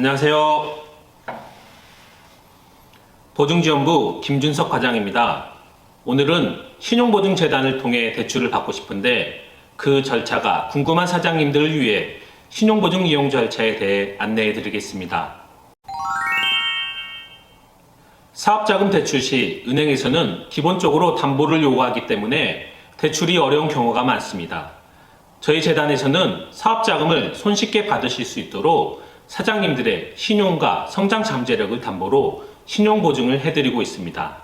안녕하세요. 보증지원부 김준석 과장입니다. 오늘은 신용보증재단을 통해 대출을 받고 싶은데 그 절차가 궁금한 사장님들을 위해 신용보증 이용 절차에 대해 안내해 드리겠습니다. 사업자금 대출 시 은행에서는 기본적으로 담보를 요구하기 때문에 대출이 어려운 경우가 많습니다. 저희 재단에서는 사업자금을 손쉽게 받으실 수 있도록 사장님들의 신용과 성장 잠재력을 담보로 신용 보증을 해드리고 있습니다.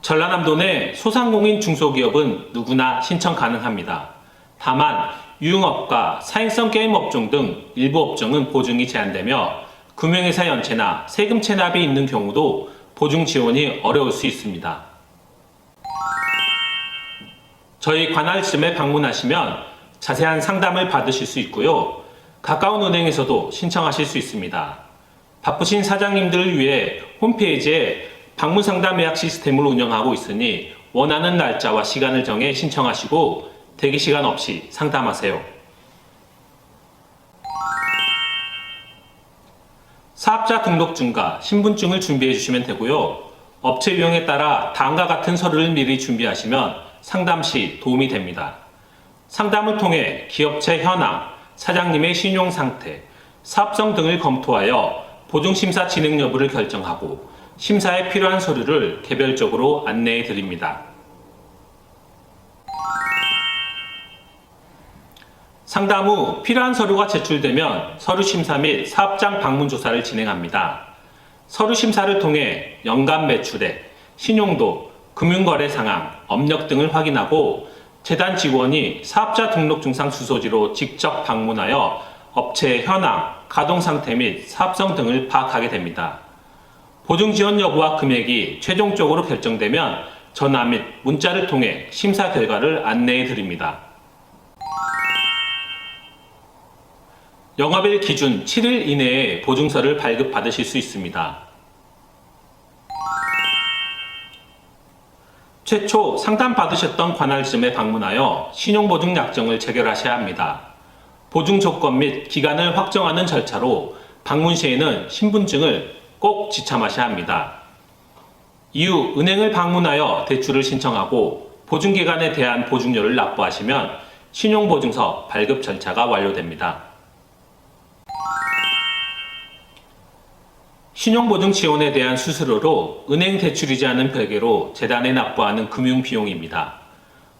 전라남도 내 소상공인 중소기업은 누구나 신청 가능합니다. 다만 유흥업과 사행성 게임 업종 등 일부 업종은 보증이 제한되며 금융회사 연체나 세금 체납이 있는 경우도 보증 지원이 어려울 수 있습니다. 저희 관할심에 방문하시면 자세한 상담을 받으실 수 있고요. 가까운 은행에서도 신청하실 수 있습니다. 바쁘신 사장님들을 위해 홈페이지에 방문 상담 예약 시스템을 운영하고 있으니 원하는 날짜와 시간을 정해 신청하시고 대기 시간 없이 상담하세요. 사업자 등록증과 신분증을 준비해 주시면 되고요. 업체 유형에 따라 다음과 같은 서류를 미리 준비하시면 상담 시 도움이 됩니다. 상담을 통해 기업체 현황, 사장님의 신용 상태, 사업성 등을 검토하여 보증심사 진행 여부를 결정하고 심사에 필요한 서류를 개별적으로 안내해 드립니다. 상담 후 필요한 서류가 제출되면 서류 심사 및 사업장 방문 조사를 진행합니다. 서류 심사를 통해 연간 매출액, 신용도, 금융거래 상황, 업력 등을 확인하고 재단 직원이 사업자 등록 증상 주소지로 직접 방문하여 업체의 현황, 가동 상태 및 사업성 등을 파악하게 됩니다. 보증 지원 여부와 금액이 최종적으로 결정되면 전화 및 문자를 통해 심사 결과를 안내해 드립니다. 영업일 기준 7일 이내에 보증서를 발급받으실 수 있습니다. 최초 상담 받으셨던 관할점에 방문하여 신용보증 약정을 체결하셔야 합니다. 보증 조건 및 기간을 확정하는 절차로 방문 시에는 신분증을 꼭 지참하셔야 합니다. 이후 은행을 방문하여 대출을 신청하고 보증기간에 대한 보증료를 납부하시면 신용보증서 발급 절차가 완료됩니다. 신용보증 지원에 대한 수수료로 은행 대출이지 않은 별개로 재단에 납부하는 금융비용입니다.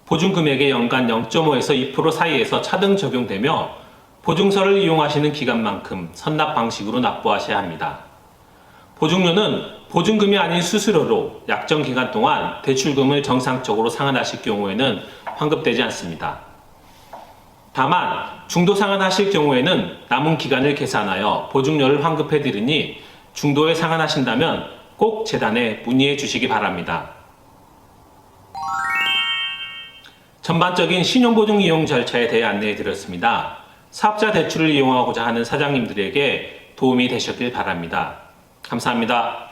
보증금액의 연간 0.5에서 2% 사이에서 차등 적용되며 보증서를 이용하시는 기간만큼 선납 방식으로 납부하셔야 합니다. 보증료는 보증금이 아닌 수수료로 약정 기간 동안 대출금을 정상적으로 상환하실 경우에는 환급되지 않습니다. 다만 중도 상환하실 경우에는 남은 기간을 계산하여 보증료를 환급해 드리니 중도에 상환하신다면 꼭 재단에 문의해 주시기 바랍니다. 전반적인 신용보증 이용 절차에 대해 안내해 드렸습니다. 사업자 대출을 이용하고자 하는 사장님들에게 도움이 되셨길 바랍니다. 감사합니다.